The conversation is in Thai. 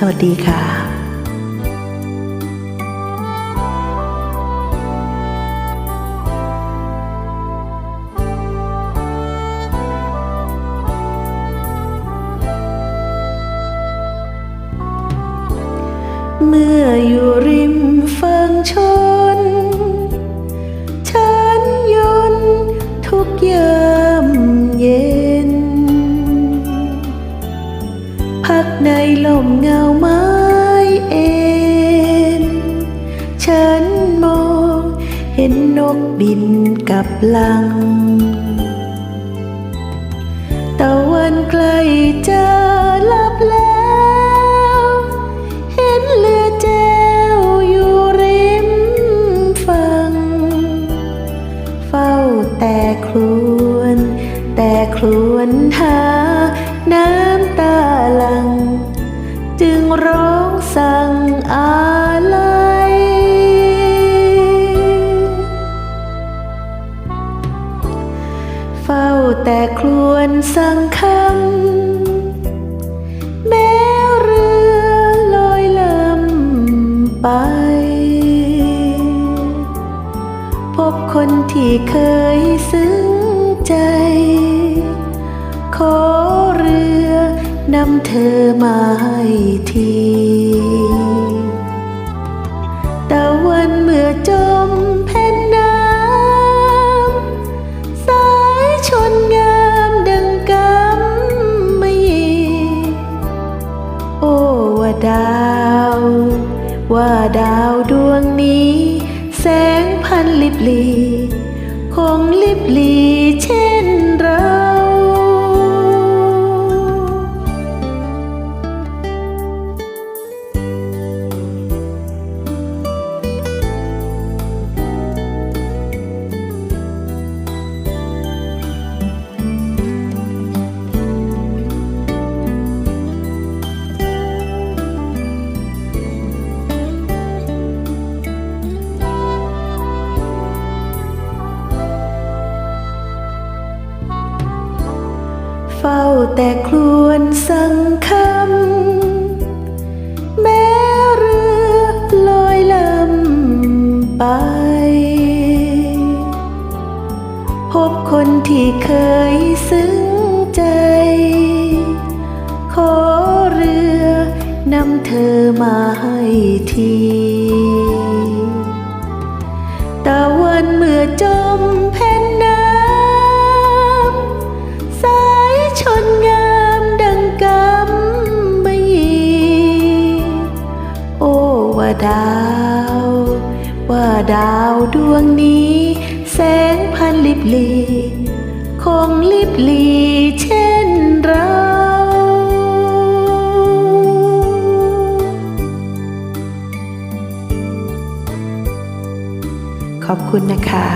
สวัสดีค่ะเมื่ออยู่ริ ในลมเงาไม้เอ็นฉันมองเห็นนกบินกับลัง ตะวันใกล้จะลับแล้ว เห็นเรือแจวอยู่ริมฝั่ง เฝ้าแต่ครวน แต่ครวนหา น้ำตาหลัง จึงร้องสั่งอะไรเฝ้าแต่ครวนสั่งคำแม้เรือลอยลำไป พบคนที่เคยซึ้งใจ นำเธอมาให้ทีแต่วันเมื่อจมแผ่นน้ำสายชนงามดังกำมะหยี่โอ้ว่าดาว ว่าดาวดวงนี้ แสงพันลิบลีคงลิบลี ฝ้าแต่ครวนสั่งคำแม้เรือลอยลำไป พบคนที่เคยซึ้งใจ ขอเรือนำเธอมาให้ทีแต่วันเมื่อจมแผ่ ดาว ว่าดาวดวงนี้ แสงพันลิบลีคงลิบลีเช่นเราขอบคุณนะคะ